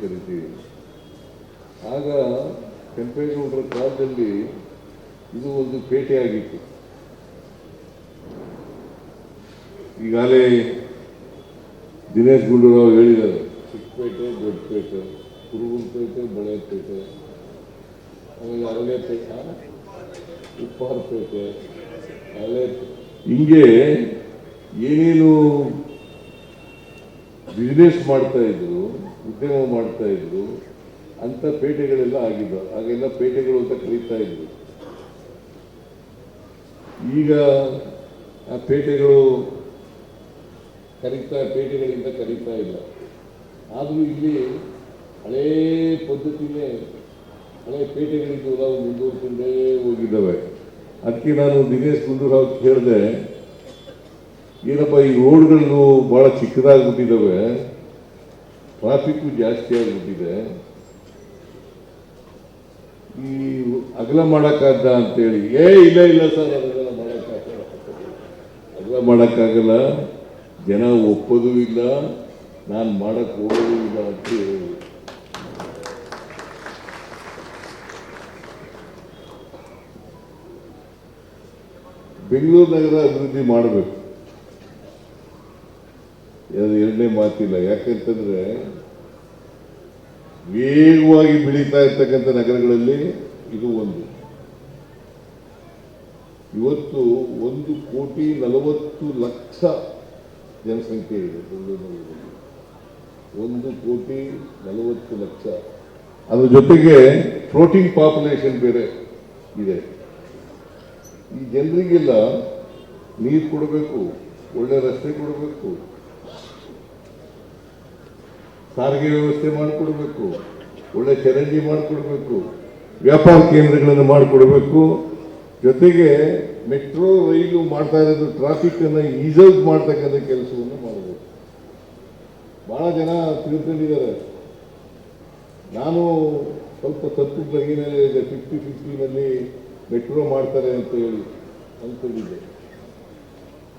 ಕರಿತೀವಿ. ಆಗ ಕೆಂಪೇಗೌಡರ ಕಾಲದಲ್ಲಿ ಇದು ಒಂದು ಪೇಟೆ ಆಗಿತ್ತು ಈಗಾಗಲೇ ದಿನೇಶ್ ಗುಂಡೂರಾವ್ ಹೇಳಿದ್ದಾರೆ, ಚಿಕ್ಕಪೇಟೆ, ದೊಡ್ಡಪೇಟೆ ಕುರುಗುಂಪೇಟೆ ಬಳೆಪೇಟೆ ಆಮೇಲೆ ಅರಳೆಪೇಟೆ, ಉಪ್ಪಾರಪೇಟೆ ಹಳೆ ಹಿಂಗೆ ಏನೇನು ಬಿಸ್ನೆಸ್ ಮಾಡ್ತಾ ಇದ್ರು, ಉದ್ಯಮ ಮಾಡ್ತಾ ಇದ್ರು, ಅಂತ ಪೇಟೆಗಳೆಲ್ಲ ಆಗಿದ್ದು ಆಗೆಲ್ಲ ಪೇಟೆಗಳು ಅಂತ ಕರೀತಾ ಇದ್ರು. ಈಗ ಆ ಪೇಟೆಗಳು ಕರೀತಾ, ಪೇಟೆಗಳಿಂದ ಕರೀತಾ ಇಲ್ಲ. ಆದರೂ ಇಲ್ಲಿ ಹಳೇ ಪದ್ಧತಿನೇ ಹಳೆ ಪೇಟೆಗಳಿಂದ ನಾವು ಮುಂದುವರ್ಕೊಂಡೇ ಹೋಗಿದ್ದಾವೆ. ಅದಕ್ಕೆ ನಾನು ದಿನೇಶ್ ಗುಂಡೂರಾವ್ ಕೇಳಿದೆ ಏನಪ್ಪ, ಈ ರೋಡ್ಗಳು ಭಾಳ ಚಿಕ್ಕದಾಗ್ಬಿಟ್ಟಿದ್ದಾವೆ ಟ್ರಾಫಿಕ್ಕು ಜಾಸ್ತಿ ಆಗಿಬಿಟ್ಟಿದೆ. ಈ ಅಗಲ ಮಾಡೋಕ್ಕಾಗ್ದ ಅಂತೇಳಿ. ಏ, ಇಲ್ಲ ಇಲ್ಲ ಸರ್ ಅದನ್ನೆಲ್ಲ ಮಾಡೋಕ್ಕಾಗಲ್ಲ ಅಗಲ ಮಾಡೋಕ್ಕಾಗಲ್ಲ. ಜನ ಒಪ್ಪೋದು ಇಲ್ಲ. ನಾನು ಮಾಡಕ್ಕೆ ಹೋಗೋದು ಇಲ್ಲ ಅಂತ ಹೇಳಿ. ಬೆಂಗಳೂರು ನಗರ ಅಭಿವೃದ್ಧಿ ಮಾಡಬೇಕು. ಅದು ಎರಡನೇ ಮಾತಿಲ್ಲ. ಯಾಕಂತಂದ್ರೆ, ವೇಗವಾಗಿ ಬೆಳೀತಾ ಇರ್ತಕ್ಕಂಥ ನಗರಗಳಲ್ಲಿ ಇದು ಒಂದು. ಇವತ್ತು ಒಂದು ಕೋಟಿ ನಲವತ್ತು ಲಕ್ಷ ಜನಸಂಖ್ಯೆ ಇದೆ. ಬೆಂಗಳೂರಿನಲ್ಲಿ ಒಂದು ಕೋಟಿ ನಲವತ್ತು ಲಕ್ಷ. ಅದ್ರ ಜೊತೆಗೆ ಫ್ಲೋಟಿಂಗ್ ಪಾಪ್ಯುಲೇಷನ್ ಬೇರೆ ಇದೆ. ಈ ಜನರಿಗೆಲ್ಲ ನೀರು ಕೊಡಬೇಕು, ಒಳ್ಳೆ ರಸ್ತೆ ಕೊಡಬೇಕು ಸಾರಿಗೆ ವ್ಯವಸ್ಥೆ ಮಾಡಿಕೊಡ್ಬೇಕು. ಒಳ್ಳೆ ಚರಂಡಿ ಮಾಡಿಕೊಡ್ಬೇಕು. ವ್ಯಾಪಾರ ಕೇಂದ್ರಗಳನ್ನು ಮಾಡಿಕೊಡ್ಬೇಕು. ಜೊತೆಗೆ ಮೆಟ್ರೋ, ರೈಲು ಮಾಡ್ತಾ ಇರೋದು ಟ್ರಾಫಿಕ್ ಅನ್ನು ಈಸೌಟ್ ಮಾಡ್ತಕ್ಕಂಥ ಕೆಲಸವನ್ನು ಮಾಡಬೇಕು. ಬಹಳ ಜನ ತಿಳ್ಕೊಂಡಿದ್ದಾರೆ ನಾನು ಸ್ವಲ್ಪ ತಪ್ಪು ಬಗೆನಲ್ಲಿ ಫಿಫ್ಟಿ ಫಿಫ್ಟಿನಲ್ಲಿ ಮೆಟ್ರೋ ಮಾಡ್ತಾರೆ ಅಂತ ಹೇಳಿ ಅಂದ್ಕೊಂಡಿದ್ದೆ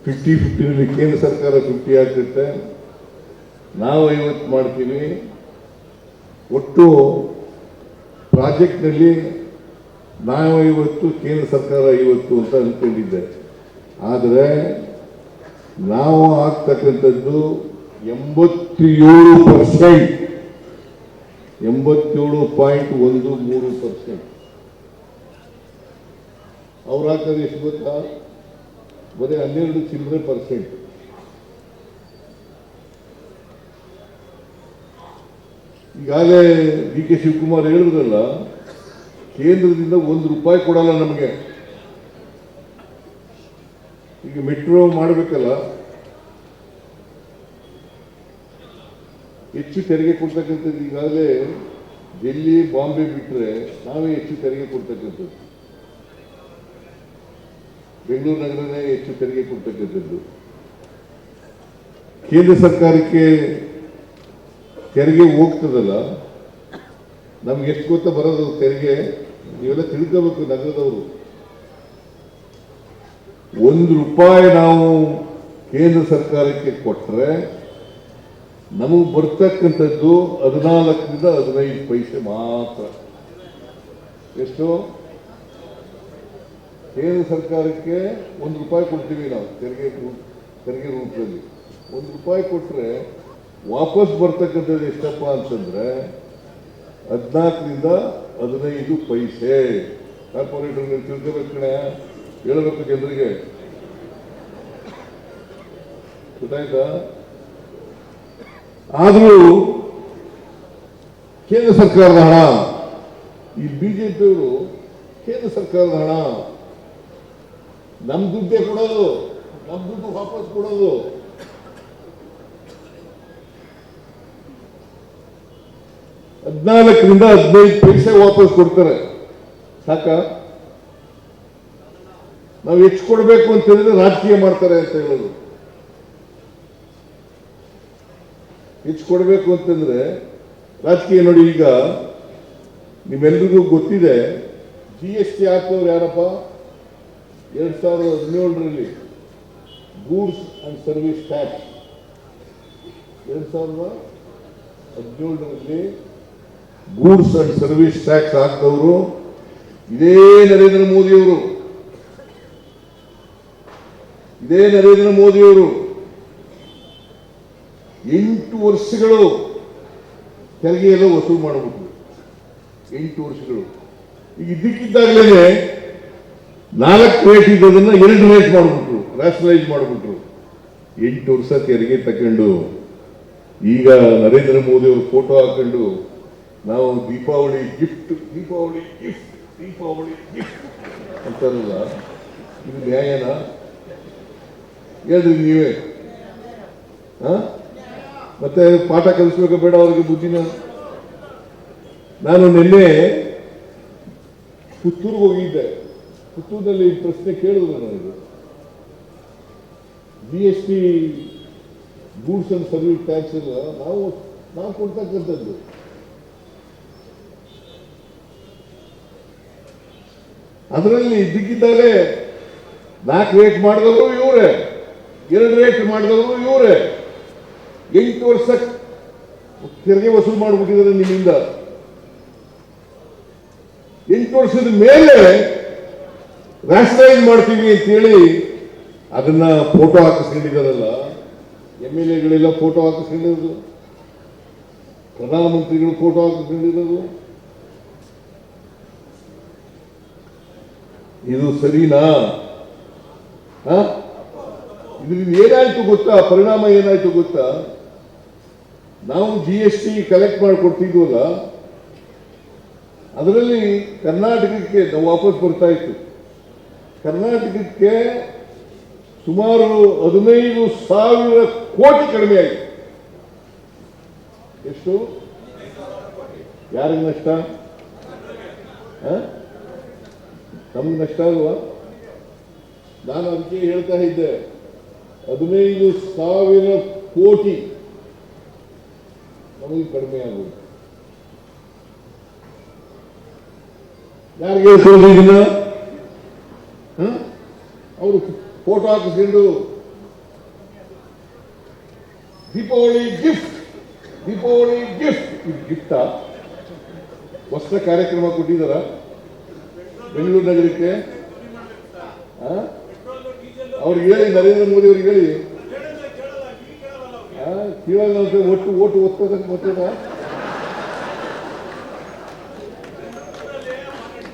ಫಿಫ್ಟಿ ಫಿಫ್ಟಿನಲ್ಲಿ ಕೇಂದ್ರ ಸರ್ಕಾರ ಫಿಫ್ಟಿ ಆಗ್ತಿರುತ್ತೆ ನಾವು ಐವತ್ತು ಮಾಡ್ತೀವಿ ಒಟ್ಟು ಪ್ರಾಜೆಕ್ಟ್ನಲ್ಲಿ ನಾವು ಐವತ್ತು ಕೇಂದ್ರ ಸರ್ಕಾರ ಐವತ್ತು ಅಂತ ಅಂದ್ಕೊಂಡಿದ್ದೆ ಆದರೆ ನಾವು ಆಗ್ತಕ್ಕಂಥದ್ದು ಎಂಬತ್ತೇಳು ಪರ್ಸೆಂಟ್. ಎಂಬತ್ತೇಳು ಪಾಯಿಂಟ್ ಒಂದು ಮೂರು ಪರ್ಸೆಂಟ್. ಅವ್ರು ಹಾಕೋದು ಎಷ್ಟು ಗೊತ್ತಾ? ಬರೀ ಹನ್ನೆರಡು ಚಿಲ್ಲರೆ ಪರ್ಸೆಂಟ್. ಈಗಾಗಲೇ ಡಿ ಕೆ ಶಿವಕುಮಾರ್ ಹೇಳಿದ್ರಲ್ಲ ಕೇಂದ್ರದಿಂದ ಒಂದು ರೂಪಾಯಿ ಕೊಡಲ್ಲ ನಮಗೆ. ಈಗ ಮೆಟ್ರೋ ಮಾಡಬೇಕಲ್ಲ, ಹೆಚ್ಚು ತೆರಿಗೆ ಕೊಡ್ತಕ್ಕಂಥದ್ದು ಈಗಾಗಲೇ ಡೆಲ್ಲಿ, ಬಾಂಬೆ ಬಿಟ್ಟರೆ ನಾವೇ ಹೆಚ್ಚು ತೆರಿಗೆ ಕೊಡ್ತಕ್ಕಂಥದ್ದು. ಬೆಂಗಳೂರು ನಗರನೇ ಹೆಚ್ಚು ತೆರಿಗೆ ಕೊಡ್ತಕ್ಕಂಥದ್ದು. ಕೇಂದ್ರ ಸರ್ಕಾರಕ್ಕೆ ತೆರಿಗೆ ಹೋಗ್ತದಲ್ಲ, ನಮ್ಗೆ ಎಷ್ಟು ಗೊತ್ತ ಬರೋದು? ತೆರಿಗೆ ಇವೆಲ್ಲ ತಿಳ್ಕೋಬೇಕು ನಗರದವರು. ಒಂದು ರೂಪಾಯಿ ನಾವು ಕೇಂದ್ರ ಸರ್ಕಾರಕ್ಕೆ ಕೊಟ್ಟರೆ ನಮಗೆ ಬರ್ತಕ್ಕಂಥದ್ದು ಹದಿನಾಲ್ಕರಿಂದ ಹದಿನೈದು ಪೈಸೆ ಮಾತ್ರ. ಎಷ್ಟು? ಕೇಂದ್ರ ಸರ್ಕಾರಕ್ಕೆ ಒಂದು ರೂಪಾಯಿ ಕೊಡ್ತೀವಿ ನಾವು, ತೆರಿಗೆ ತೆರಿಗೆ ರೂಪದಲ್ಲಿ ಒಂದು ರೂಪಾಯಿ ಕೊಟ್ಟರೆ ವಾಪಸ್ ಬರ್ತಕ್ಕಂಥದ್ದು ಎಷ್ಟಪ್ಪ ಅಂತಂದ್ರೆ ಹದಿನಾಲ್ಕರಿಂದ ಹದಿನೈದು ಪೈಸೆ. ಕಾರ್ಪೊರೇಟರ್ ತಿಳ್ಕೋಬೇಕು ಕಣೆ. ಹೇಳಬೇಕು ಜನರಿಗೆ. ಗೊತ್ತಾಯ್ತಾ? ಆದರೂ ಕೇಂದ್ರ ಸರ್ಕಾರದ ಹಣ, ಈ ಬಿಜೆಪಿಯವರು ಕೇಂದ್ರ ಸರ್ಕಾರದ ಹಣ. ನಮ್ ದುಡ್ಡೇ ಕೊಡೋದು, ನಮ್ ದುಡ್ಡು ವಾಪಸ್ ಕೊಡೋದು. ಹದಿನಾಲ್ಕರಿಂದ ಹದಿನೈದು ಪೈಸೆ ವಾಪಸ್ ಕೊಡ್ತಾರೆ. ಸಾಕ? ನಾವು ಹೆಚ್ಚು ಕೊಡಬೇಕು ಅಂತ ಹೇಳಿದ್ರೆ ರಾಜಕೀಯ ಮಾಡ್ತಾರೆ ಅಂತ ಹೇಳೋದು. ಹೆಚ್ಚು ಕೊಡಬೇಕು ಅಂತಂದ್ರೆ ರಾಜಕೀಯ ನೋಡಿ ಈಗ ನಿಮ್ಮೆಲ್ರಿಗೂ ಗೊತ್ತಿದೆ ಜಿ ಎಸ್ ಟಿ ಹಾಕೋರು ಯಾರಪ್ಪ? ಎರಡ್ ಸಾವಿರದ ಹದಿನೇಳರಲ್ಲಿ ಗೂಡ್ಸ್ ಅಂಡ್ ಸರ್ವಿಸ್ ಟ್ಯಾಕ್ಸ್. ಎರಡ್ ಸಾವಿರದ ಹದಿನೇಳರಲ್ಲಿ ಗೂಡ್ಸ್ ಅಂಡ್ ಸರ್ವಿಸ್ ಟ್ಯಾಕ್ಸ್ ಹಾಕಿದವರು, ಇದೇ ನರೇಂದ್ರ ಮೋದಿಯವರು. ಇದೇ ನರೇಂದ್ರ ಮೋದಿಯವರು. ಎಂಟು ವರ್ಷಗಳು ತೆರಿಗೆ ಎಲ್ಲ ವಸೂಲು ಮಾಡಬೇಕು ಎಂಟು ವರ್ಷಗಳು. ಈಗ ಇದ್ದಕ್ಕಿದ್ದಾಗಲೇ ನಾಲ್ಕು ರೇಟ್ ಇದ್ದದನ್ನ ಎರಡು ರೇಟ್ ಮಾಡಿಬಿಟ್ರು ರ್ಯಾಷನಲೈಸ್ ಮಾಡಿಬಿಟ್ರು. ಎಂಟು ವರ್ಷ ತೆರಿಗೆ ತಕೊಂಡು ಈಗ ನರೇಂದ್ರ ಮೋದಿ ಅವರು ಫೋಟೋ ಹಾಕೊಂಡು ನಾವು Deepavali gift Deepavali gift Deepavali gift ಅಂತಾರಲ್ಲ, ಇದು ನ್ಯಾಯನ? ಹೇಳ್ರಿ ನೀವೇ? ಮತ್ತೆ ಪಾಠ ಕಲಿಸ್ಬೇಕು ಬೇಡ ಅವ್ರಿಗೆ ಬುದ್ಧಿನ. ನಾನು ನಿನ್ನೆ ಪುತ್ತೂರಿಗೆ ಹೋಗಿದ್ದೆ. ಪುತ್ತೂರಿನಲ್ಲಿ ಪ್ರಶ್ನೆ ಕೇಳಿದ್ರು ನನಗೆ. G S T goods and service tax ನಾವು ನಾವು ಕೊಡ್ತಕ್ಕಂಥದ್ದು. ಅದರಲ್ಲಿ ಇದ್ದಕ್ಕಿದ್ದಾಗೆ ನಾಲ್ಕು ರೇಟ್ ಮಾಡಿದವರು ಇವರೇ, ಎರಡು ರೇಟ್ ಮಾಡಿದವರು ಇವರೇ. ಎಂಟು ವರ್ಷ ತೆರಿಗೆ ವಸೂಲು ಮಾಡಿಬಿಟ್ಟಿದ್ದಾರೆ ನಿಮ್ಮಿಂದ. ಎಂಟು ವರ್ಷದ ಮೇಲೆ ನ್ಯಾಷನಲೈಸ್ ಮಾಡ್ತೀವಿ ಅಂತೇಳಿ ಅದನ್ನ ಫೋಟೋ ಹಾಕಿಸ್ಕೊಂಡಿದ್ದಾರಲ್ಲ ಎಂ ಎಲ್ ಎಗಳೆಲ್ಲ ಫೋಟೋ ಹಾಕಿಸ್ಕೊಂಡಿರೋದು. ಪ್ರಧಾನಮಂತ್ರಿಗಳು ಫೋಟೋ ಹಾಕಿಸ್ಕೊಂಡಿರೋದು. ಇದು ಸರಿನಾ ಇದು ಏನಾಯ್ತು ಗೊತ್ತಾ? ಪರಿಣಾಮ ಏನಾಯ್ತು ಗೊತ್ತಾ? ನಾವು ಜಿ ಎಸ್ ಟಿ ಕಲೆಕ್ಟ್ ಮಾಡಿಕೊಡ್ತಿದ್ವಲ್ಲ, ಅದರಲ್ಲಿ ಕರ್ನಾಟಕಕ್ಕೆ ನಾವು ವಾಪಸ್ ಬರ್ತಾ ಇತ್ತು. ಕರ್ನಾಟಕಕ್ಕೆ ಸುಮಾರು ಹದಿನೈದು ಸಾವಿರ ಕೋಟಿ ಕಡಿಮೆ ಆಯಿತು. ಎಷ್ಟು? ಯಾರಿಗೆ ನಷ್ಟ? ನಮ್ಗೆ ನಷ್ಟ ಅಲ್ವಾ? ನಾನು ಅದಕ್ಕೆ ಹೇಳ್ತಾ ಇದ್ದೆ, ಹದಿನೈದು ಸಾವಿರ ಕೋಟಿ ನಮಗೆ ಕಡಿಮೆ ಆಗೋದು. ಯಾರಿಗೆ ಇದನ್ನ ಅವರು ಫೋಟೋ ಹಾಕಿಸ್ಕೊಂಡು, ದೀಪಾವಳಿ ಗಿಫ್ಟ್ ದೀಪಾವಳಿ ಗಿಫ್ಟ್ ಗಿಫ್ಟಾ ಹೊಸ ಕಾರ್ಯಕ್ರಮ ಕೊಟ್ಟಿದ್ದಾರ? ಬೆಂಗಳೂರು ನಗರಕ್ಕೆ? ಅವ್ರಿಗೆ ಹೇಳಿ, ನರೇಂದ್ರ ಮೋದಿ ಅವ್ರಿಗೆ ಹೇಳಿ. ಕೇಳಲ್ಲ ಅಂತ ಒಟ್ಟು ಓಟು ಒತ್ತೋದಕ್ಕೆ ಗೊತ್ತಿಲ್ಲ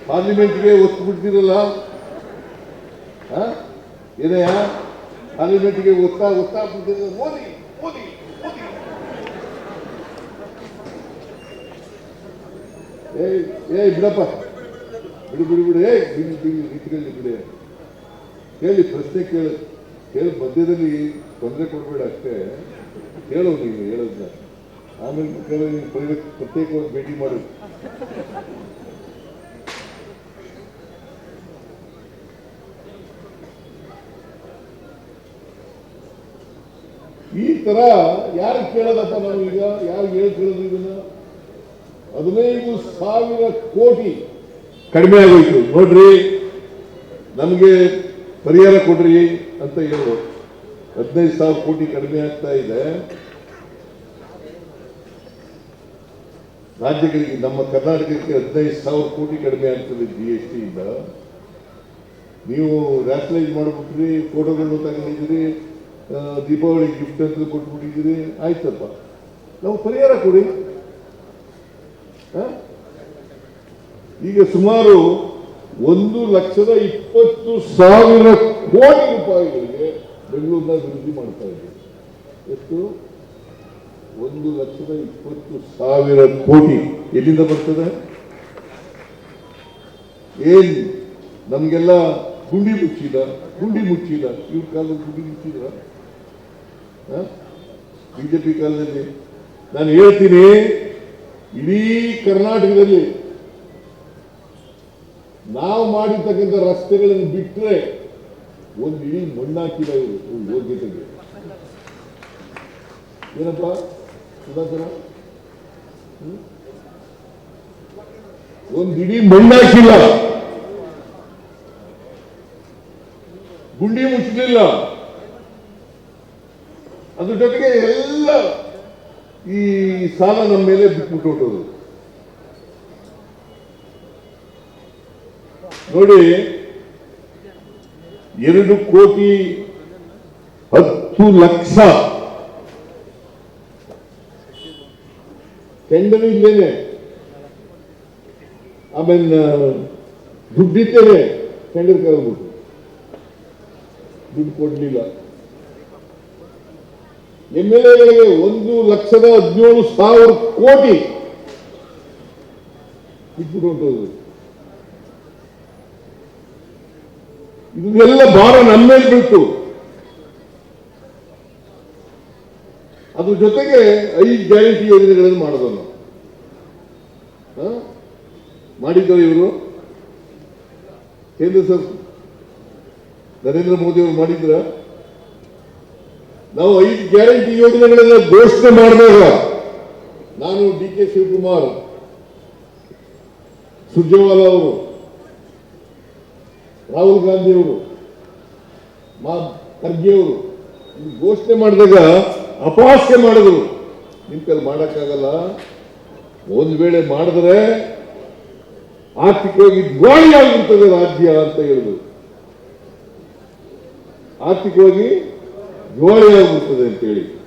ಪಾರ್ಲಿಮೆಂಟ್ಗೆ ಒತ್ತು ಬಿಡ್ತಿರಲ್ಲ? ಏನಯ್ಯ? ಪಾರ್ಲಿಮೆಂಟ್ಗೆ ಒತ್ತಾ ಒತ್ತಾ ಬಿಡ್ತಿರಲ್ಲ ಮೋದಿ ಮೋದಿ. ಏಯ್ ಏಯ್, ಬಿಡಪ್ಪ. ಬಿಡು ಬಿಡು ಬಿಡು. ಏ ಬಿಡಿ ಬಿಡಿ ರೀತಿಯಲ್ಲಿ ಬಿಡಿ. ಕೇಳಿ, ಪ್ರಶ್ನೆ ಕೇಳ. ಕೇಳಿ, ಮಧ್ಯದಲ್ಲಿ ತೊಂದರೆ ಕೊಡಬೇಡ ಅಷ್ಟೇ. ಕೇಳು ನೀವು ಹೇಳೋದನ್ನ. ಆಮೇಲೆ ಕೇಳಿ ನೀವು ಪ್ರತ್ಯೇಕವಾಗಿ ಭೇಟಿ ಮಾಡು. ಈ ತರ ಯಾರು ಕೇಳೋದಪ್ಪ ನಾವು ಈಗ ಯಾರು ಹೇಳಿ ಕೇಳೋದು ಇದನ್ನ? ಹದಿನೈದು ಸಾವಿರ ಕೋಟಿ ಕಡಿಮೆ ಆಗೋಯ್ತು. ನೋಡ್ರಿ, ನಮಗೆ ಪರಿಹಾರ ಕೊಡ್ರಿ ಅಂತ ಹೇಳು. ಹದಿನೈದು ಸಾವಿರ ಕೋಟಿ ಕಡಿಮೆ ಆಗ್ತಾ ಇದೆ. ರಾಜ್ಯಗಳಿಗೆ, ನಮ್ಮ ಕರ್ನಾಟಕಕ್ಕೆ ಹದಿನೈದು ಸಾವಿರ ಕೋಟಿ ಕಡಿಮೆ ಆಗ್ತದೆ ಜಿ ಎಸ್ ಟಿ ಇಂದ. ನೀವು ರ್ಯಾಷನಲೈಸ್ ಮಾಡಿಬಿಟ್ರಿ ಫೋಟೋಗಳನ್ನು ತಗೊಂಡಿದ್ದೀರಿ ದೀಪಾವಳಿ ಗಿಫ್ಟ್ ಅಂತ ಕೊಟ್ಬಿಟ್ಟಿದ್ದೀರಿ, ಆಯ್ತಪ್ಪ. ನಾವು ಪರಿಹಾರ ಕೊಡಿ. ಆ? ಈಗ ಸುಮಾರು ಒಂದು ಲಕ್ಷದ ಇಪ್ಪತ್ತು ಸಾವಿರ ಕೋಟಿ ರೂಪಾಯಿಗಳಿಗೆ ಬೆಂಗಳೂರಿನ ಅಭಿವೃದ್ಧಿ ಮಾಡ್ತಾ ಇದೆ. ಎಷ್ಟು? ಒಂದು ಲಕ್ಷದ ಇಪ್ಪತ್ತು ಸಾವಿರ ಕೋಟಿ. ಎಲ್ಲಿಂದ ಬರ್ತದೆ? ಏನ್? ನಮಗೆಲ್ಲ ಗುಂಡಿ ಮುಚ್ಚಿದ. ಗುಂಡಿ ಮುಚ್ಚಿದ. ಇವ್ರ ಕಾಲದಲ್ಲಿ ಗುಂಡಿ ಮುಚ್ಚಿದ್ರ? ಬಿಜೆಪಿ ಕಾಲದಲ್ಲಿ. ನಾನು ಹೇಳ್ತೀನಿ, ಇಡೀ ಕರ್ನಾಟಕದಲ್ಲಿ ನಾವು ಮಾಡಿರ್ತಕ್ಕಂಥ ರಸ್ತೆಗಳನ್ನು ಬಿಟ್ಟರೆ ಒಂದು ಇಡೀ ಇವ್ರ ಯೋಗ್ಯತೆಗೆ. ಏನಪ್ಪ? ಸುಧಾಕರ? ಒಂದು ಇಡೀ ಮಣ್ಣಾಕಿಲ್ಲ. ಗುಂಡಿ ಮುಚ್ಚಲಿಲ್ಲ ಅದ್ರ ಜೊತೆಗೆ ಎಲ್ಲ ಈ ಸಾಲ ನಮ್ಮ ಮೇಲೆ ಬಿಟ್ಬಿಟ್ಟು ಹೊರಟೋದು ನೋಡಿ, ಎರಡು ಕೋಟಿ ಹತ್ತು ಲಕ್ಷ. ಟೆಂಡರ್ ಇದ್ದೇನೆ ಆಮೇಲೆ ದುಡ್ಡಿದ್ದೇನೆ ಟೆಂಡರ್ ಕರೆದ್ಬಿಟ್ಟು. ದುಡ್ಡು ಕೊಡ್ಲಿಲ್ಲ. ಎಂ ಎಲ್ ಎಗಳಿಗೆ ಒಂದು ಲಕ್ಷದ ಹದಿನೇಳು ಸಾವಿರ ಕೋಟಿ ಇಟ್ಬಿಟ್ಟು ಹೊರ್ಟೋದ್ರು. ಇದೆಲ್ಲ ಭಾರ ನಮ್ಮ ಬೀಳ್ತು. ಅದ್ರ ಜೊತೆಗೆ ಐದು ಗ್ಯಾರಂಟಿ ಯೋಜನೆಗಳನ್ನು ಮಾಡೋದು ನಾವು ಹ? ಮಾಡಿದ್ದಾರೆ ಇವರು. ಕೇಂದ್ರ ಸರ್ ನರೇಂದ್ರ ಮೋದಿ ಅವರು ಮಾಡಿದ್ರ. ನಾವು ಐದು ಗ್ಯಾರಂಟಿ ಯೋಜನೆಗಳನ್ನ ಘೋಷಣೆ ಮಾಡಿದಾಗ ನಾನು ಡಿ ಕೆ ಶಿವಕುಮಾರ್, ಸುರ್ಜೇವಾಲಾ ಅವರು ರಾಹುಲ್ ಗಾಂಧಿ ಅವರು, ಮಾ, ಖರ್ಗೆ ಅವರು ಇದು ಘೋಷಣೆ ಮಾಡಿದಾಗ ಅಪಹಾಸ್ಯ ಮಾಡಿದ್ರು. ನಿಮ್ ಕೈಲಿ ಮಾಡಕ್ಕಾಗಲ್ಲ. ಒಂದ್ ವೇಳೆ ಮಾಡಿದ್ರೆ ಆರ್ಥಿಕವಾಗಿ ದ್ವಾಳಿ ಆಗಿರ್ತದೆ ರಾಜ್ಯ ಅಂತ ಹೇಳಿದ್ರು. ಆರ್ಥಿಕವಾಗಿ ದಿವಾಳಿ ಅಂತ ಹೇಳಿ.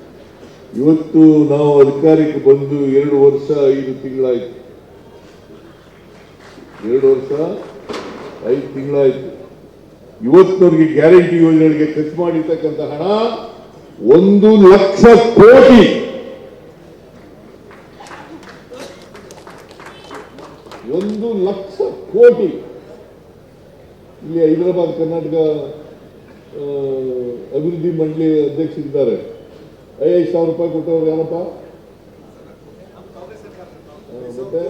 ಇವತ್ತು ನಾವು ಅಧಿಕಾರಕ್ಕೆ ಬಂದು ಎರಡು ವರ್ಷ, ಐದು ತಿಂಗಳಾಯ್ತು. ಎರಡು ವರ್ಷ ಐದು ತಿಂಗಳಾಯ್ತು. ಇವತ್ತವರಿಗೆ ಗ್ಯಾರಂಟಿ ಯೋಜನೆಗಳಿಗೆ ಖರ್ಚು ಮಾಡಿರ್ತಕ್ಕಂಥ ಹಣ ಒಂದು ಲಕ್ಷ ಕೋಟಿ. ಒಂದು ಲಕ್ಷ ಕೋಟಿ. ಇಲ್ಲಿ ಹೈದರಾಬಾದ್, ಕರ್ನಾಟಕ ಅಭಿವೃದ್ಧಿ ಮಂಡಳಿ ಅಧ್ಯಕ್ಷರಿದ್ದಾರೆ. ಐದು ಸಾವಿರ ರೂಪಾಯಿ ಕೊಟ್ಟವ್ರು ಯಾರಪ್ಪ? ಮತ್ತೆ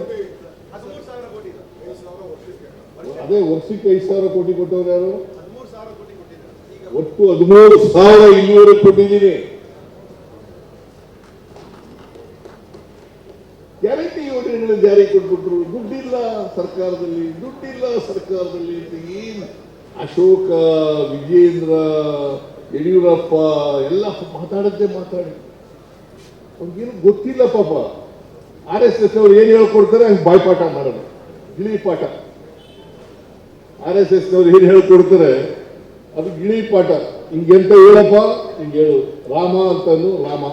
ಹದಿಮೂರು ಸಾವಿರ ಕೋಟಿ ಇದೆ. ಐದು ಸಾವಿರ ವರ್ಷಕ್ಕೆ. ಅದೇ ವರ್ಷಕ್ಕೆ ಐದು ಸಾವಿರ ಕೋಟಿ ಕೊಟ್ಟವ್ರು ಯಾರು? ಒಟ್ಟು ಹದಿಮೂರು ಸಾವಿರ ಇನ್ನೂರು ಕೊಟ್ಟಿದ್ದೀನಿ. ಗ್ಯಾರಂಟಿ ಯೋಜನೆಗಳನ್ನ ಜಾರಿ ಕೊಟ್ಬಿಟ್ರು. ದುಡ್ಡಿಲ್ಲ ಸರ್ಕಾರದಲ್ಲಿ ದುಡ್ಡಿಲ್ಲ ಸರ್ಕಾರದಲ್ಲಿ ಅಂತ ಏನ್ ಅಶೋಕ, ವಿಜೇಂದ್ರ, ಯಡಿಯೂರಪ್ಪ ಎಲ್ಲ ಮಾತಾಡದ್ದೇ ಮಾತಾಡಿ. ಅವ್ರಿಗೇನು ಗೊತ್ತಿಲ್ಲ ಪಾಪ. ಆರ್ ಎಸ್ ಎಸ್ ಅವ್ರು ಏನ್ ಹೇಳ್ಕೊಡ್ತಾರೆ, ಹಂಗೆ ಬಾಯ್ಪಾಠ ಮಾಡೋದು. ಗಿಳಿ ಪಾಠ. ಆರ್ ಎಸ್ ಎಸ್ ನವರು ಏನ್ ಹೇಳ್ಕೊಡ್ತಾರೆ ಅದು ಗಿಳಿ ಪಾಠ. ಹಿಂಗೆಂತ ಹೇಳಪ್ಪ, ಹಿಂಗೆ ಹೇಳು. ರಾಮ ಅಂತಂದು ರಾಮ.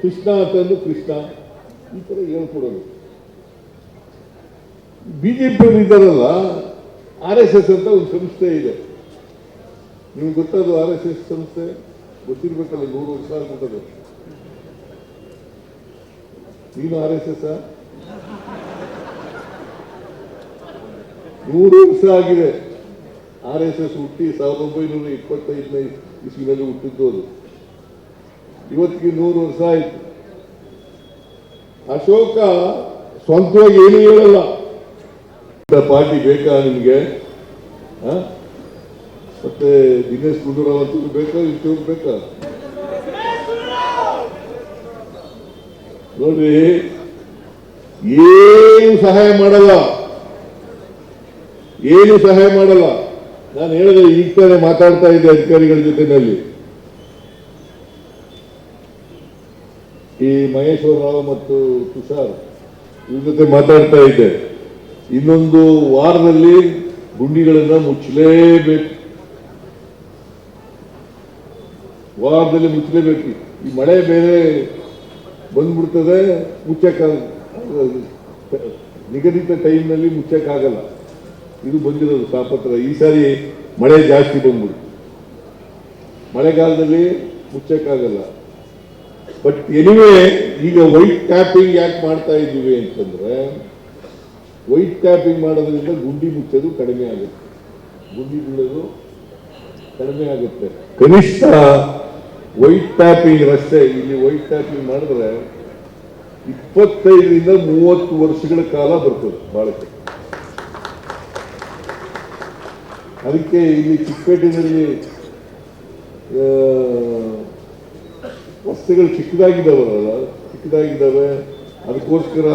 ಕೃಷ್ಣ ಅಂತಂದು ಕೃಷ್ಣ. ಈ ತರ ಹೇಳ್ಕೊಡೋದು ಬಿಜೆಪಿ ಇದ್ದಾರಲ್ಲ, ಆರ್ ಎಸ್ ಎಸ್ ಅಂತ ಒಂದು ಸಂಸ್ಥೆ ಇದೆ. ನಿಮ್ಗೆ ಗೊತ್ತದು ಆರ್ ಎಸ್ ಎಸ್ ಸಂಸ್ಥೆ? ಗೊತ್ತಿರ್ಬೇಕಲ್ಲ, ನೂರು ವರ್ಷ ಆಗ್ಬಿಟ್ಟದು. ನೀನು ಆರ್ ಎಸ್ ಎಸ್ ನೂರು ವರ್ಷ ಆಗಿದೆ. ಆರ್ ಎಸ್ ಎಸ್ ಹುಟ್ಟಿ ಸಾವಿರದ ಒಂಬೈನೂರ ಇಪ್ಪತ್ತೈದನೇ ಇಸ್ವಿನಲ್ಲಿ ಹುಟ್ಟಿದ್ದು ಅದು. ಇವತ್ತಿಗೆ ನೂರು ವರ್ಷ ಆಯ್ತು. ಅಶೋಕ ಸ್ವಂತವಾಗಿ ಏನು ಹೇಳಲ್ಲ. ಪಾರ್ಟಿ ಬೇಕಾ ನಿಮಗೆ? ಮತ್ತೆ ದಿನೇಶ್ ಗುಂಡೂರಾವ್ ಅಂತ ಬೇಕಾ? ಇಷ್ಟು ಬೇಕಾ? ನೋಡ್ರಿ, ಏನು ಸಹಾಯ ಮಾಡಲ್ಲ. ಏನು ಸಹಾಯ ಮಾಡಲ್ಲ. ನಾನು ಹೇಳಿದೆ ಈಗ ತಾನೇ ಮಾತಾಡ್ತಾ ಇದ್ದೆ ಅಧಿಕಾರಿಗಳ ಜೊತೆನಲ್ಲಿ. ಈ ಮಹೇಶ್ವರ ರಾವ್ ಮತ್ತು ತುಷಾರ್ ಇವ್ರ ಜೊತೆ ಮಾತಾಡ್ತಾ ಇದ್ದೆ. ಇನ್ನೊಂದು ವಾರದಲ್ಲಿ ಗುಂಡಿಗಳನ್ನ ಮುಚ್ಚಲೇಬೇಕು. ವಾರದಲ್ಲಿ ಮುಚ್ಚಲೇಬೇಕು. ಈ ಮಳೆ ಬೇರೆ ಬಂದ್ಬಿಡ್ತದೆ, ಮುಚ್ಚಕ್ಕಾಗ ನಿಗದಿತ ಟೈಮ್ನಲ್ಲಿ ಮುಚ್ಚಕ್ಕಾಗಲ್ಲ. ಇದು ಬಂದಿರೋದು ತಾಪತ್ರ. ಈ ಸಾರಿ ಮಳೆ ಜಾಸ್ತಿ ಬಂದ್ಬಿಡ್ತು ಮಳೆಗಾಲದಲ್ಲಿ ಮುಚ್ಚಕ್ಕಾಗಲ್ಲ. ಬಟ್ ಎನಿವೆ ಈಗ ವೈಟ್ ಟ್ಯಾಪಿಂಗ್ ಯಾಕೆ ಮಾಡ್ತಾ ಇದ್ದೀವಿ ಅಂತಂದ್ರೆ ವೈಟ್ ಟ್ಯಾಪಿಂಗ್ ಮಾಡೋದ್ರಿಂದ ಗುಂಡಿ ಮುಚ್ಚೋದು ಕಡಿಮೆ ಆಗುತ್ತೆ. ಗುಂಡಿ ಬೀಳೋದು ಕಡಿಮೆ ಆಗುತ್ತೆ. ಕನಿಷ್ಠ ವೈಟ್ ಟ್ಯಾಪಿಂಗ್ ರಸ್ತೆ ಇಲ್ಲಿ ವೈಟ್ ಟ್ಯಾಪಿಂಗ್ ಮಾಡಿದ್ರೆ ಇಪ್ಪತ್ತೈದರಿಂದ ಮೂವತ್ತು ವರ್ಷಗಳ ಕಾಲ ಬರ್ತದೆ ಬಾಳಕೆ ಅದಕ್ಕೆ ಇಲ್ಲಿ ಚಿಕ್ಕಪೇಟೆಯಲ್ಲಿ ರಸ್ತೆಗಳು ಚಿಕ್ಕದಾಗಿದ್ದಾವಲ್ಲ, ಚಿಕ್ಕದಾಗಿದ್ದಾವೆ. ಅದಕ್ಕೋಸ್ಕರ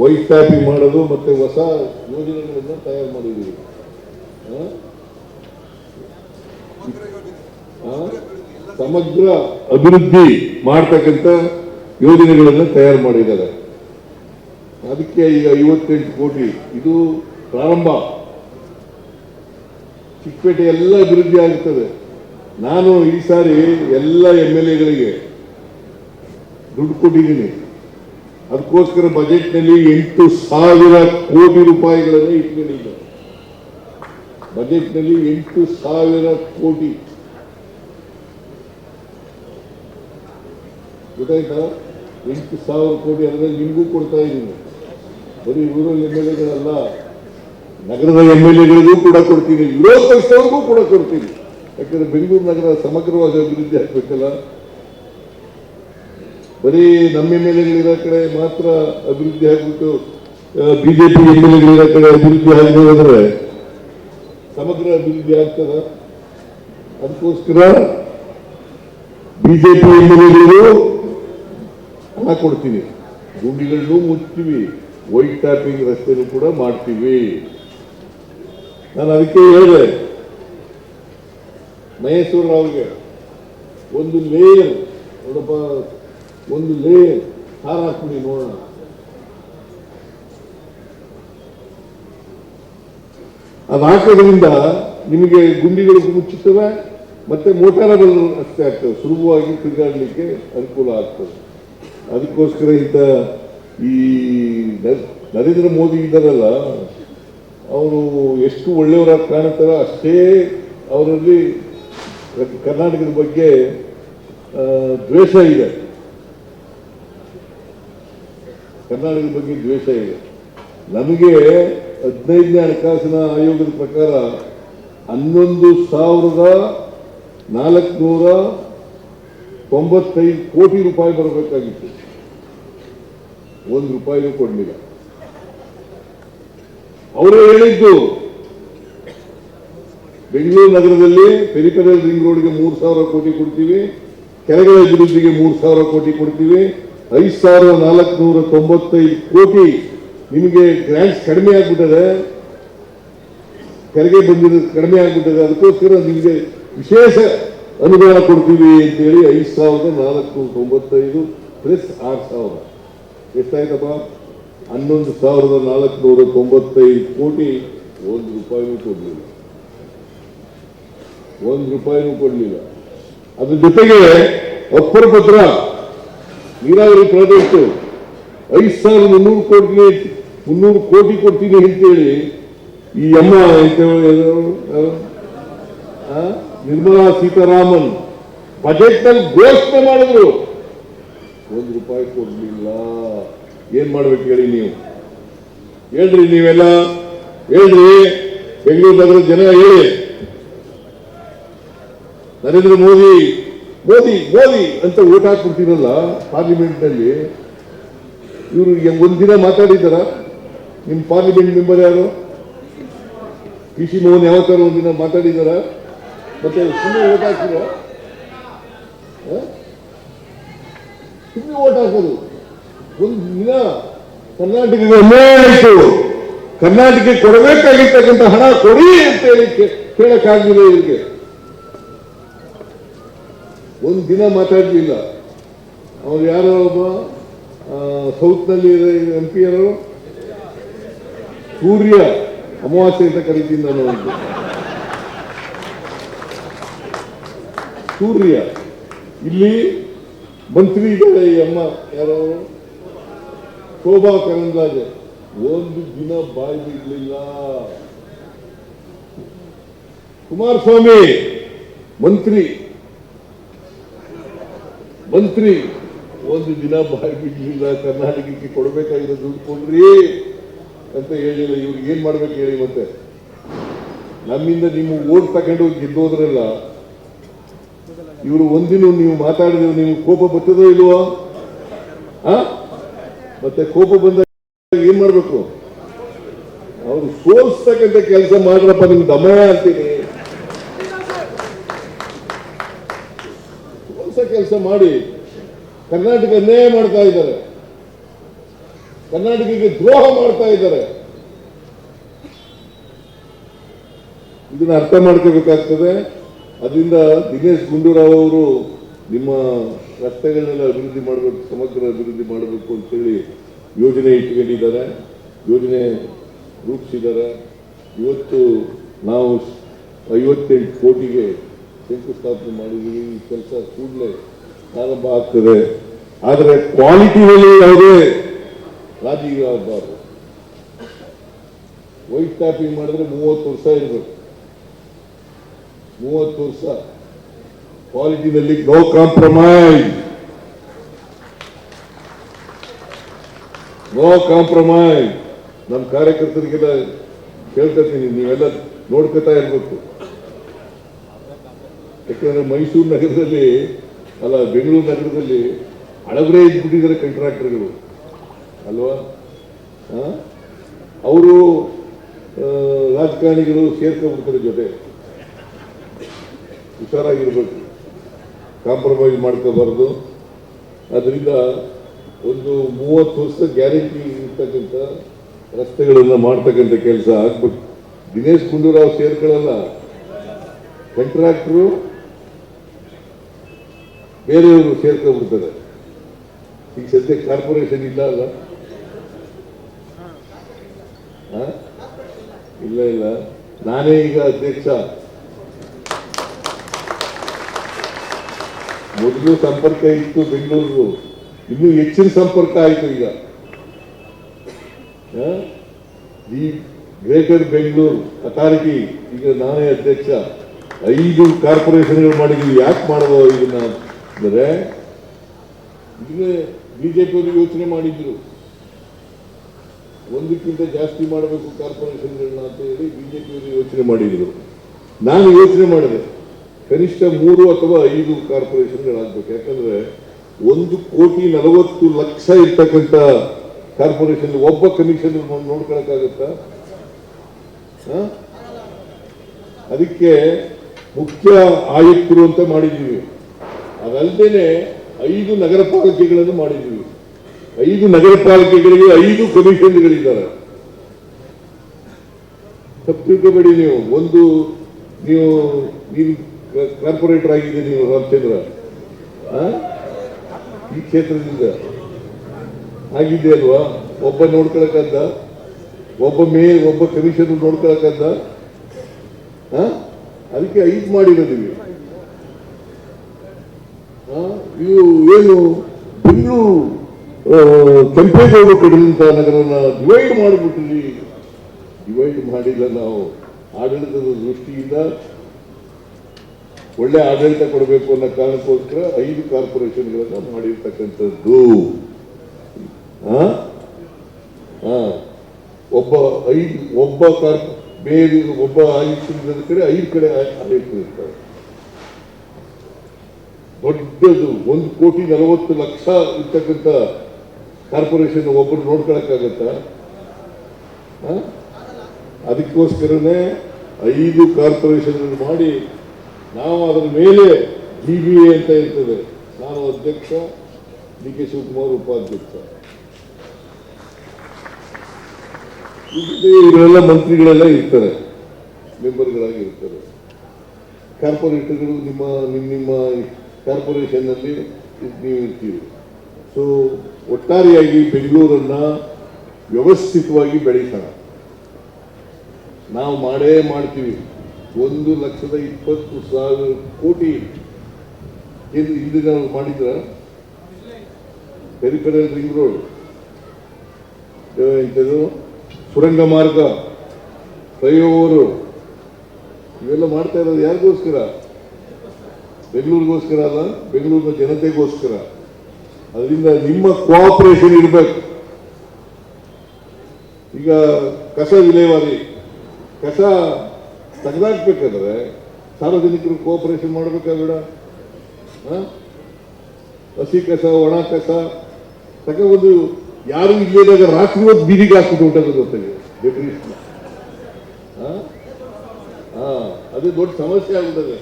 ವೈಟ್ ಟ್ಯಾಪಿಂಗ್ ಮಾಡೋದು ಮತ್ತು ಹೊಸ ಯೋಜನೆಗಳನ್ನು ತಯಾರು ಮಾಡಿದ್ದೀವಿ? ಸಮಗ್ರ ಅಭಿವೃದ್ಧಿ ಮಾಡ್ತಕ್ಕಂಥ ಯೋಜನೆಗಳನ್ನು ತಯಾರು ಮಾಡಿದ್ದಾರೆ. ಅದಕ್ಕೆ ಈಗ ಐವತ್ತೆಂಟು ಕೋಟಿ, ಇದು ಪ್ರಾರಂಭ. ಚಿಕ್ಕಪೇಟೆ ಎಲ್ಲ ಅಭಿವೃದ್ಧಿ ಆಗುತ್ತದೆ ನಾನು ಈ ಸಾರಿ ಎಲ್ಲ ಎಂ ಎಲ್ ಎಗಳಿಗೆ ದುಡ್ಡು ಕೊಟ್ಟಿದ್ದೀನಿ. ಅದಕ್ಕೋಸ್ಕರ ಬಜೆಟ್ನಲ್ಲಿ ಎಂಟು ಸಾವಿರ ಕೋಟಿ ರೂಪಾಯಿಗಳನ್ನು ಇಟ್ಕೊಂಡಿದ್ದೆ. ಬಜೆಟ್ನಲ್ಲಿ ಎಂಟು ಸಾವಿರ ಕೋಟಿ. ಗೊತ್ತಾಯ್ತಾ? ಎಂಟು ಸಾವಿರ ಕೋಟಿ ಅದರಲ್ಲಿ ನಿಮಗೂ ಕೊಡ್ತಾ ಇದ್ದೀನಿ. ಬರೀ ಊರಲ್ಲಿ ಎಂ ಎಲ್ ಎಗಳಲ್ಲ. ನಗರದ ಎಂ ಎಲ್ ಎಗಳಿಗೂ ಕೂಡ ಕೊಡ್ತೀನಿ ವಿರೋಧ ಪಕ್ಷದವ್ರಿಗೂ ಕೂಡ ಕೊಡ್ತೀನಿ ಯಾಕಂದ್ರೆ ಬೆಂಗಳೂರು ನಗರ ಸಮಗ್ರವಾಗಿ ಅಭಿವೃದ್ಧಿ ಆಗ್ಬೇಕಲ್ಲ. ಬರೀ ನಮ್ಮ ಎಂ ಎಲ್ ಎಗಳಿರೋ ಕಡೆ ಮಾತ್ರ ಅಭಿವೃದ್ಧಿ ಆಗ್ಬಿಟ್ಟು ಬಿಜೆಪಿ ಎಂ ಎಲ್ ಎಗಳಿರೋ ಕಡೆ ಅಭಿವೃದ್ಧಿ ಆಗದೆ ಹೋದ್ರೆ ಸಮಗ್ರ ಅಭಿವೃದ್ಧಿ ಆಗ್ತದ? ಅದಕ್ಕೋಸ್ಕರ ಬಿಜೆಪಿ ಎಂ ಎಲ್ ಎಗಳಿಗೂ ಹಣ ಕೊಡ್ತೀವಿ. ಗುಂಡಿಗಳನ್ನು ಮುಚ್ತೀವಿ ವೈಟ್ ಟ್ಯಾಪಿಂಗ್ ರಸ್ತೆನೂ ಕೂಡ ಮಾಡ್ತೀವಿ. ನಾನು ಅದಕ್ಕೆ ಹೇಳಿದೆ. ಮಹೇಶ್ವರ ರಾವ್ಗೆ ಒಂದು ಲೇಯರ್ ನೋಡಪ್ಪ, ಒಂದು ಲೇಯರ್ ಹಾರ ಹಾಕ್ಬಿಡಿ ನೋಡೋಣ. ಅದು ಹಾಕೋದ್ರಿಂದ ನಿಮಗೆ ಗುಂಡಿಗಳು ಮುಚ್ಚುತ್ತವೆ ಮತ್ತೆ ಮೋಟಾರಗಳು ಅಷ್ಟೇ ಆಗ್ತವೆ. ಸುಲಭವಾಗಿ ತಿರುಗಾಡಲಿಕ್ಕೆ ಅನುಕೂಲ ಆಗ್ತದೆ. ಅದಕ್ಕೋಸ್ಕರ ಇಂಥ ಈ ನರೇಂದ್ರ ಮೋದಿ ಇದ್ದಾರಲ್ಲ ಅವರು ಎಷ್ಟು ಒಳ್ಳೆಯವರಾಗಿ ಕಾಣುತ್ತಾರೋ ಅಷ್ಟೇ ಅವರಲ್ಲಿ ಕರ್ನಾಟಕದ ಬಗ್ಗೆ ದ್ವೇಷ ಇದೆ. ಕರ್ನಾಟಕದ ಬಗ್ಗೆ ದ್ವೇಷ ಇದೆ. ನಮಗೆ ಹದಿನೈದನೇ ಹಣಕಾಸಿನ ಆಯೋಗದ ಪ್ರಕಾರ ಹನ್ನೊಂದು ಸಾವಿರದ ನಾಲ್ಕುನೂರ ತೊಂಬತ್ತೈದು ಕೋಟಿ ರೂಪಾಯಿ ಬರಬೇಕಾಗಿತ್ತು. ಒಂದು ರೂಪಾಯಿಗೂ ಕೊಡಲಿಲ್ಲ. ಅವರೇ ಹೇಳಿದ್ದು, ಬೆಂಗಳೂರು ನಗರದಲ್ಲಿ ಪೆರಿಪೆರಲ್ ರಿಂಗ್ ರೋಡ್ಗೆ ಮೂರು ಸಾವಿರ ಕೋಟಿ ಕೊಡ್ತೀವಿ, ಕೆಳಗಡೆ ಅಭಿವೃದ್ಧಿಗೆ ಮೂರು ಸಾವಿರ ಕೋಟಿ ಕೊಡ್ತೀವಿ, ಐದು ಸಾವಿರದ ನಾಲ್ಕುನೂರ ತೊಂಬತ್ತೈದು ಕೋಟಿ ನಿಮಗೆ ಗ್ರ್ಯಾಂಟ್ಸ್ ಕಡಿಮೆ ಆಗ್ಬಿಟ್ಟದೆ. ತೆರಿಗೆ ಬಂದಿರೋದು ಕಡಿಮೆ ಆಗ್ಬಿಟ್ಟಿದೆ. ಅದಕ್ಕೋಸ್ಕರ ನಿಮಗೆ ವಿಶೇಷ ಅನುದಾನ ಕೊಡ್ತೀವಿ ಅಂತೇಳಿ ಐದು ಸಾವಿರದ ನಾಲ್ಕು ತೊಂಬತ್ತೈದು ಪ್ಲಸ್ ಆರು ಸಾವಿರ. ಎಷ್ಟಾಯ್ತಪ್ಪ? ಹನ್ನೊಂದು ಸಾವಿರದ ನಾಲ್ಕುನೂರ ತೊಂಬತ್ತೈದು ಕೋಟಿ ಒಂದು ರೂಪಾಯಿನೂ ಕೊಡಲಿಲ್ಲ. ಒಂದು ರೂಪಾಯಿನೂ ಕೊಡಲಿಲ್ಲ. ಅದ್ರ ಜೊತೆಗೆ ಅಪ್ಪರ ಪತ್ರ, ನೀರಾವರಿ ಪ್ರಾಜೆಕ್ಟ್, ಐದು ಸಾವಿರದ ಮುನ್ನೂರು ಕೋಟಿ ಮುನ್ನೂರು ಕೋಟಿ ಕೊಡ್ತೀನಿ ಅಂತೇಳಿ ಈ ಅಮ್ಮ ನಿರ್ಮಲಾ ಸೀತಾರಾಮನ್ ಬಜೆಟ್ನಲ್ಲಿ ಘೋಷಣೆ ಮಾಡಿದ್ರು. ಒಂದು ರೂಪಾಯಿ ಕೊಡ್ಲಿಲ್ಲ. ಏನ್ ಮಾಡ್ಬೇಕು ಹೇಳಿ ನೀವು? ಹೇಳ್ರಿ ನೀವೆಲ್ಲ, ಹೇಳ್ರಿ. ಬೆಂಗಳೂರು ನಗರದ ಜನ ಹೇಳಿ. ನರೇಂದ್ರ ಮೋದಿ ಮೋದಿ ಮೋದಿ ಅಂತ ಓಟ್ ಹಾಕ್ಬಿಡ್ತೀರಲ್ಲ ಪಾರ್ಲಿಮೆಂಟ್ನಲ್ಲಿ ಇವರು ಒಂದಿನ ಮಾತಾಡಿದ್ದಾರ? ನಿಮ್ ಪಾರ್ಲಿಮೆಂಟ್ ಮೆಂಬರ್ ಯಾರು? ಪಿ ಸಿ ಮೋಹನ್ ಯಾವತ್ತಾರು ಒಂದಿನ ಮಾತಾಡಿದಾರ ಮತ್ತೆ ಸುಮ್ಮನೆ ಓಟ್ ಹಾಕ್ತೀರ ಸುಮ್ಮನೆ ಓಟ್ ಹಾಕೋದು. ಒಂದು ದಿನ ಅನ್ಯಾಯ ಆಯಿತು ಕರ್ನಾಟಕಕ್ಕೆ ಕೊಡಬೇಕಾಗಿರ್ತಕ್ಕಂಥ ಹಣ ಕೊಡಿ ಅಂತ ಹೇಳಿ ಕೇಳಕ್ಕಾಗಲಿಲ್ಲ ಇದಕ್ಕೆ. ಒಂದು ದಿನ ಮಾತಾಡಲಿಲ್ಲ. ಅವ್ರು ಯಾರೋ ಒಬ್ಬ ಸೌತ್ನಲ್ಲಿ ಎಂ ಪಿ ಅವರು, ಸೂರ್ಯ ಅಮಾವಾಸ್ಯೆ ಅಂತ ಕರಿತೀನಿ ನಾನು ಒಂದು ಸೂರ್ಯ, ಇಲ್ಲಿ ಮಂತ್ರಿ ಇದ್ದಾರೆ ಅಮ್ಮ ಯಾರೋ ಶೋಭಾ ಕರಂದ್ಲಾಜೆ, ಒಂದು ದಿನ ಬಾಯಿ ಬಿಡ್ಲಿಲ್ಲ. ಕುಮಾರಸ್ವಾಮಿ, ಮಂತ್ರಿ ಮಂತ್ರಿ, ಒಂದು ದಿನ ಬಾಯಿ ಬಿಡ್ಲಿಲ್ಲ, ಕರ್ನಾಟಕಕ್ಕೆ ಕೊಡಬೇಕಾಗಿರೋ ದುಡ್ಡು ಕೊಡ್ರಿ ಅಂತ ಹೇಳಿಲ್ಲ ಇವ್ರಿಗೆ ಏನ್ ಮಾಡ್ಬೇಕು ಹೇಳಿ ಮತ್ತೆ. ನಮ್ಮಿಂದ ನೀವು ಓಟ್ ತಗೊಂಡು ಗೆದ್ದೋದ್ರಲ್ಲ, ಇವರು ಒಂದಿನ ನೀವು ಮಾತಾಡಿದ್ರೆ ನಿಮ್ಗೆ ಕೋಪ ಬರ್ತದೋ ಇಲ್ವೋ? ಆ ಮತ್ತೆ ಕೋಪ ಬಂದಾಗ ಏನ್ ಮಾಡ್ಬೇಕು? ಅವ್ರು ಸೋಲ್ಸ್ತಕ್ಕಂಥ ಕೆಲಸ ಮಾಡ್ರಪ್ಪ ನಿಮ್ಗೆ ದಮಯ ಅಂತೀನಿ. ಸೋಲ್ಸ ಕೆಲಸ ಮಾಡಿ ಕರ್ನಾಟಕ ಅನ್ಯಾಯ ಮಾಡ್ತಾ ಇದ್ದಾರೆ. ಕರ್ನಾಟಕಕ್ಕೆ ದ್ರೋಹ ಮಾಡ್ತಾ ಇದ್ದಾರೆ. ಇದನ್ನ ಅರ್ಥ ಮಾಡ್ಕೋಬೇಕಾಗ್ತದೆ. ಅದರಿಂದ ದಿನೇಶ್ ಗುಂಡೂರಾವ್ ಅವರು ನಿಮ್ಮ ರಸ್ತೆಗಳನ್ನೆಲ್ಲ ಅಭಿವೃದ್ಧಿ ಮಾಡಬೇಕು, ಸಮಗ್ರ ಅಭಿವೃದ್ಧಿ ಮಾಡಬೇಕು ಅಂತೇಳಿ ಯೋಜನೆ ಇಟ್ಕೊಂಡಿದ್ದಾರೆ. ಯೋಜನೆ ರೂಪಿಸಿದ್ದಾರೆ. ಇವತ್ತು ನಾವು ಐವತ್ತೆಂಟು ಕೋಟಿಗೆ ಶಂಕುಸ್ಥಾಪನೆ ಮಾಡಿದ್ದೀವಿ. ಈ ಕೆಲಸ ಕೂಡಲೇ ಪ್ರಾರಂಭ ಆಗ್ತದೆ. ಆದರೆ ಕ್ವಾಲಿಟಿನಲ್ಲಿ ಯಾವುದೇ ರಾಜಿ ಆಗಬಾರ್ದು. ವೈಟ್ ಟ್ಯಾಪಿಂಗ್ ಮಾಡಿದ್ರೆ ಮೂವತ್ತು ವರ್ಷ ಇರಬೇಕು. ಮೂವತ್ತು ವರ್ಷ. ಕ್ವಾಲಿಟಿನಲ್ಲಿ ನೋ ಕಾಂಪ್ರಮೈಸ್ ನೋ ಕಾಂಪ್ರಮೈಸ್ ನಮ್ಮ ಕಾರ್ಯಕರ್ತರಿಗೆಲ್ಲ ಕೇಳ್ಕೊತೀನಿ ನೀವೆಲ್ಲ ನೋಡ್ಕೊತಾ ಇರ್ಬೇಕು. ಯಾಕಂದ್ರೆ ಮೈಸೂರು ನಗರದಲ್ಲಿ, ಅಲ್ಲ ಬೆಂಗಳೂರು ನಗರದಲ್ಲಿ ಹಳಬರೇ ಇದ್ಬಿಟ್ಟಿದ್ದಾರೆ ಕಂಟ್ರಾಕ್ಟರ್ಗಳು ಅಲ್ವಾ? ಅವರು ರಾಜಕಾರಣಿಗಳು ಸೇರ್ಕೊಂಡ್ಬಿಡ್ತಾರೆ ಜೊತೆ. ಹುಷಾರಾಗಿರ್ಬೇಕು. ಕಾಂಪ್ರಮೈಸ್ ಮಾಡ್ಕೋಬಾರ್ದು. ಅದರಿಂದ ಒಂದು ಮೂವತ್ತು ವರ್ಷ ಗ್ಯಾರಂಟಿ ಇರ್ತಕ್ಕಂಥ ರಸ್ತೆಗಳನ್ನು ಮಾಡ್ತಕ್ಕಂಥ ಕೆಲಸ ಆಗ್ಬೇಕು ದಿನೇಶ್ ಗುಂಡೂರಾವ್ ಸೇರ್ಕೊಳ್ಳಲ್ಲ. ಕಂಟ್ರಾಕ್ಟ್ರು ಬೇರೆಯವರು ಸೇರ್ಕೊಂಡ್ಬಿಡ್ತಾರೆ. ಈಗ ಸದ್ಯ ಕಾರ್ಪೊರೇಷನ್ ಇಲ್ಲ ಅಲ್ಲ? ಇಲ್ಲ ಇಲ್ಲ. ನಾನೇ ಈಗ ಅಧ್ಯಕ್ಷ. ಮೊದಲು ಸಂಪರ್ಕ ಇತ್ತು ಬೆಂಗಳೂರು. ಇನ್ನೂ ಹೆಚ್ಚಿನ ಸಂಪರ್ಕ ಆಯಿತು ಈಗ? ಈ ಗ್ರೇಟರ್ ಬೆಂಗಳೂರು ಅಥಾರಿಟಿ, ಈಗ ನಾನೇ ಅಧ್ಯಕ್ಷ. ಐದು ಕಾರ್ಪೊರೇಷನ್ಗಳು ಮಾಡಿದ್ವಿ. ಯಾಕೆ ಮಾಡೋದು ಇದನ್ನ ಅಂದರೆ ಇದನ್ನೇ ಬಿಜೆಪಿಯವರು ಯೋಚನೆ ಮಾಡಿದ್ರು. ಒಂದಕ್ಕಿಂತ ಜಾಸ್ತಿ ಮಾಡಬೇಕು ಕಾರ್ಪೊರೇಷನ್ಗಳನ್ನ ಅಂತ ಹೇಳಿ ಬಿಜೆಪಿಯವರು ಯೋಚನೆ ಮಾಡಿದ್ರು. ನಾನು ಯೋಚನೆ ಮಾಡಿದೆ. ಕನಿಷ್ಠ ಮೂರು ಅಥವಾ ಐದು ಕಾರ್ಪೊರೇಷನ್ಗಳಾಗಬೇಕು. ಯಾಕಂದ್ರೆ ಒಂದು ಕೋಟಿ ನಲವತ್ತು ಲಕ್ಷ ಇರ್ತಕ್ಕಂಥ ಕಾರ್ಪೊರೇಷನ್, ಒಬ್ಬ ಕಮಿಷನ್ ನೋಡ್ಕೊಳಕ್ಕಾಗತ್ತಾ? ಅದಕ್ಕೆ ಮುಖ್ಯ ಆಯುಕ್ತರು ಅಂತ ಮಾಡಿದ್ದೀವಿ. ಅದಲ್ಲದೆ ಐದು ನಗರ ಪಾಲಿಕೆಗಳನ್ನು ಮಾಡಿದ್ದೀವಿ. ಐದು ನಗರ ಪಾಲಿಕೆಗಳಿಗೆ ಐದು ಕಮಿಷನ್ಗಳಿದ್ದಾರೆ. ತಪ್ಪು ತಿಳ್ಕೊಬೇಡಿ ನೀವು. ಒಂದು ನೀವು ನೀವು ಕಾರ್ಪೊರೇಟರ್ ಆಗಿದೆ ನೀವು ರಾಮಚಂದ್ರ? ಈ ಕ್ಷೇತ್ರದಿಂದ. ಆಗಿದ್ದೆ ಅಲ್ವಾ ಒಬ್ಬ ನೋಡ್ಕೊಳಕ್ಕಂತ, ಒಬ್ಬ ಮೇ ಒಬ್ಬ ಕಮಿಷನ್ ನೋಡ್ಕೊಳಕ್ಕಂತ? ಅದಕ್ಕೆ ಐದು ಮಾಡಿರೋದಿವಿ ನೀವು. ಇವು ಏನು ಬೆಂಗಳೂರು ಕೆಂಪೇಗೌಡ ಕಡೆಯಿಂದ ನಗರನ ಡಿವೈಡ್ ಮಾಡಿಬಿಟ್ರಿ. ಡಿವೈಡ್ ಮಾಡಿಲ್ಲ ನಾವು. ಆಡಳಿತದ ದೃಷ್ಟಿಯಿಂದ ಒಳ್ಳೆ ಆಡಳಿತ ಕೊಡಬೇಕು ಅನ್ನೋ ಕಾರಣಕ್ಕೋಸ್ಕರ ಐದು ಕಾರ್ಪೊರೇಷನ್ಗಳನ್ನ ಮಾಡಿರ್ತಕ್ಕಂಥದ್ದು. ಒಬ್ಬ ಐದು, ಒಬ್ಬ ಕಾರ್ ಬೇರೆ ಒಬ್ಬ ಆಯುಕ್ತರಿದ್ದ ಕಡೆ ಐದು ಕಡೆ ಆಯುಕ್ತರಿರ್ತಾರೆ ದೊಡ್ಡದು, ಒಂದು ಕೋಟಿ ನಲವತ್ತು ಲಕ್ಷ ಇರ್ತಕ್ಕಂಥ ಕಾರ್ಪೊರೇಷನ್ ಒಬ್ಬರು ನೋಡ್ಕೊಳಕ್ಕಾಗತ್ತ? ಅದಕ್ಕೋಸ್ಕರನೇ ಐದು ಕಾರ್ಪೊರೇಷನ್ ಮಾಡಿ ನಾವು ಅದರ ಮೇಲೆ ಜಿ ಬಿ ಎ ಅಂತ ಇರ್ತದೆ. ನಾನು ಅಧ್ಯಕ್ಷ ಡಿ ಕೆ ಶಿವಕುಮಾರ್ ಉಪಾಧ್ಯಕ್ಷ. ಇವರೆಲ್ಲ ಮಂತ್ರಿಗಳೆಲ್ಲ ಇರ್ತಾರೆ ಮೆಂಬರ್ಗಳಾಗಿ ಇರ್ತಾರೆ ಕಾರ್ಪೊರೇಟರ್ಗಳು ನಿಮ್ಮ ನಿಮ್ಮ ನಿಮ್ಮ ಕಾರ್ಪೊರೇಷನ್ನಲ್ಲಿ ನೀವು ಇರ್ತೀವಿ ಸೊ ಒಟ್ಟಾರೆಯಾಗಿ ಬೆಂಗಳೂರನ್ನ ವ್ಯವಸ್ಥಿತವಾಗಿ ಬೆಳೀತಾರ ನಾವು ಮಾಡೇ ಮಾಡ್ತೀವಿ. ಒಂದು ಲಕ್ಷದ ಇಪ್ಪತ್ತು ಸಾವಿರ ಕೋಟಿ ಏನು ಹಿಂದೆ ನಾವು ಮಾಡಿದ್ರ? ಪೆರಿಫೆರಲ್ ರಿಂಗ್ ರೋಡ್ ಎಂಥದ್ದು ಸುರಂಗ ಮಾರ್ಗ ಫ್ಲೈಓವರು ಇವೆಲ್ಲ ಮಾಡ್ತಾ ಇರೋದು ಯಾರಿಗೋಸ್ಕರ? ಬೆಂಗಳೂರಿಗೋಸ್ಕರ ಅಲ್ಲ, ಬೆಂಗಳೂರಿನ ಜನತೆಗೋಸ್ಕರ. ಅದರಿಂದ ನಿಮ್ಮ ಕೋಆಪರೇಷನ್ ಇರಬೇಕು. ಈಗ ಕಸ ವಿಲೇವಾರಿ, ಕಸ ತೆಗೆದಾಕ್ಬೇಕಾದ್ರೆ ಸಾರ್ವಜನಿಕರು ಕೋಆಪರೇಷನ್ ಮಾಡಬೇಕಾ ಬೇಡ? ಹಸಿ ಕಸ, ಒಣ ಕಸ ತಗೊಂಡು ಯಾರು ಇಲ್ಲದಾಗ ರಾತ್ರಿ ಹೊತ್ತು ಬೀದಿಗೆ ಹಾಕ್ಬಿಟ್ಟು ಹೊಂಟದ ಗೊತ್ತಿದೆ ಡೆಕೋರೇಷನ್ ಅದು ದೊಡ್ಡ ಸಮಸ್ಯೆ ಆಗ್ಬಿಟ್ಟದೆ.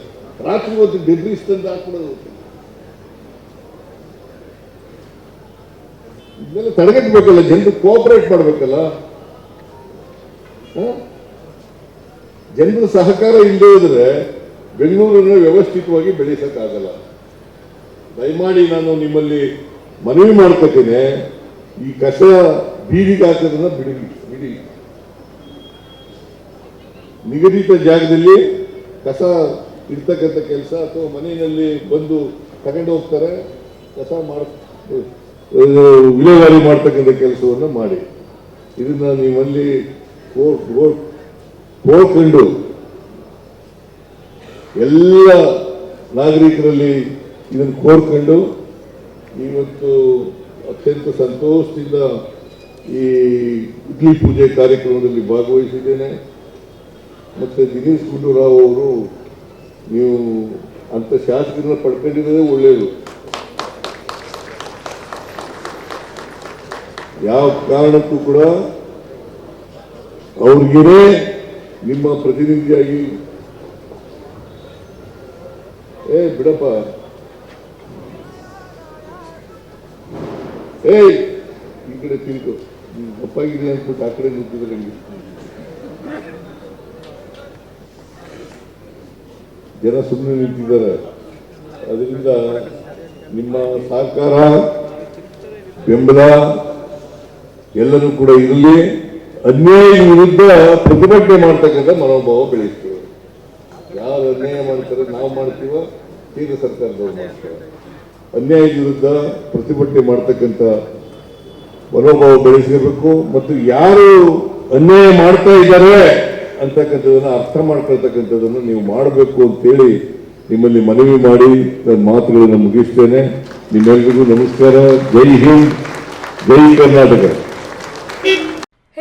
ರಾತ್ರಿ ಹೊತ್ತು ಡೆಬ್ರಿಸ್ ತಂದು ಹಾಕ್ಬಿಡೋದು. ಇದನ್ನೆಲ್ಲ ತಡೆಗಟ್ಟಬೇಕಲ್ಲ, ಜನರು ಕೋಆಪರೇಟ್ ಮಾಡಬೇಕಲ್ಲ. ಜನರ ಸಹಕಾರ ಇಲ್ಲದೆ ಇದ್ರೆ ಬೆಂಗಳೂರನ್ನು ವ್ಯವಸ್ಥಿತವಾಗಿ ಬೆಳೆಸಕ್ಕಾಗಲ್ಲ. ದಯಮಾಡಿ ನಾನು ನಿಮ್ಮಲ್ಲಿ ಮನವಿ ಮಾಡ್ಕೋತೇನೆ, ಈ ಕಸ ಬೀದಿಗೆ ಹಾಕೋದನ್ನ ಬಿಡಿ ಬಿಡಿ ನಿಗದಿತ ಜಾಗದಲ್ಲಿ ಕಸ ಇಡ್ತಕ್ಕಂಥ ಕೆಲಸ ಅಥವಾ ಮನೆಯಲ್ಲಿ ಬಂದು ತಗೊಂಡು ಹೋಗ್ತಾರೆ, ಕಸ ಮಾಡ ವಿಲೇವಾರಿ ಮಾಡ್ತಕ್ಕಂಥ ಕೆಲಸವನ್ನು ಮಾಡಿ. ಇದನ್ನ ನಿಮ್ಮಲ್ಲಿ ಕೋರ್ಟ್ ಕೋ- ಕೋರ್ಕೊಂಡು ಎಲ್ಲ ನಾಗರಿಕರಲ್ಲಿ ಇದನ್ನು ಕೋರ್ಕೊಂಡು ಇವತ್ತು ಅತ್ಯಂತ ಸಂತೋಷದಿಂದ ಈ ಇಡ್ಲಿ ಪೂಜೆ ಕಾರ್ಯಕ್ರಮದಲ್ಲಿ ಭಾಗವಹಿಸಿದ್ದೇನೆ. ಮತ್ತು ದಿನೇಶ್ ಗುಂಡೂರಾವ್ ಅವರು ನೀವು ಅಂಥ ಶಾಸಕರನ್ನ ಪಡ್ಕೊಂಡಿರೋದೇ ಒಳ್ಳೆಯದು ಯಾವ ಕಾರಣಕ್ಕೂ ಕೂಡ ಅವ್ರಿಗೇನೆ ನಿಮ್ಮ ಪ್ರತಿನಿಧಿಯಾಗಿ. ಏ, ಬಿಡಪ್ಪ. ಏಯ್, ಈ ಕಡೆ ತಿಳ್ಕೊ ತಪ್ಪಾಗಿದೆ ಅಂದ್ಬಿಟ್ಟು ಆ ಕಡೆ ನಿಂತಿದ್ರೆ ನಿಮಗೆ ಜನ ಸುಮ್ಮನೆ ನಿಂತಿದ್ದಾರೆ. ಅದರಿಂದ ನಿಮ್ಮ ಸಹಕಾರ, ಬೆಂಬಲ ಎಲ್ಲರೂ ಕೂಡ ಇರಲಿ. ಅನ್ಯಾಯದ ವಿರುದ್ಧ ಪ್ರತಿಭಟನೆ ಮಾಡ್ತಕ್ಕಂಥ ಮನೋಭಾವ ಬೆಳೆಯುತ್ತೆ. ಯಾರು ಅನ್ಯಾಯ ಮಾಡ್ತಾರೆ ನಾವು ಮಾಡ್ತೀವೋ, ಕೇಂದ್ರ ಸರ್ಕಾರದವ್ರು ಮಾಡ್ತಾರೆ. ಅನ್ಯಾಯ ವಿರುದ್ಧ ಪ್ರತಿಭಟನೆ ಮಾಡ್ತಕ್ಕಂಥ ಮನೋಭಾವ ಬೆಳೆಸಿರಬೇಕು ಮತ್ತು ಯಾರು ಅನ್ಯಾಯ ಮಾಡ್ತಾ ಇದ್ದಾರೆ ಅಂತಕ್ಕಂಥದ್ದನ್ನು ಅರ್ಥ ಮಾಡ್ಕೊಳ್ತಕ್ಕಂಥದ್ದನ್ನು ನೀವು ಮಾಡಬೇಕು ಅಂತೇಳಿ ನಿಮ್ಮಲ್ಲಿ ಮನವಿ ಮಾಡಿ ನನ್ನ ಮಾತುಗಳನ್ನು ಮುಗಿಸ್ತೇನೆ. ನಿಮ್ಮೆಲ್ಲರಿಗೂ ನಮಸ್ಕಾರ. ಜೈ ಹಿಂದ್, ಜೈ ಕರ್ನಾಟಕ.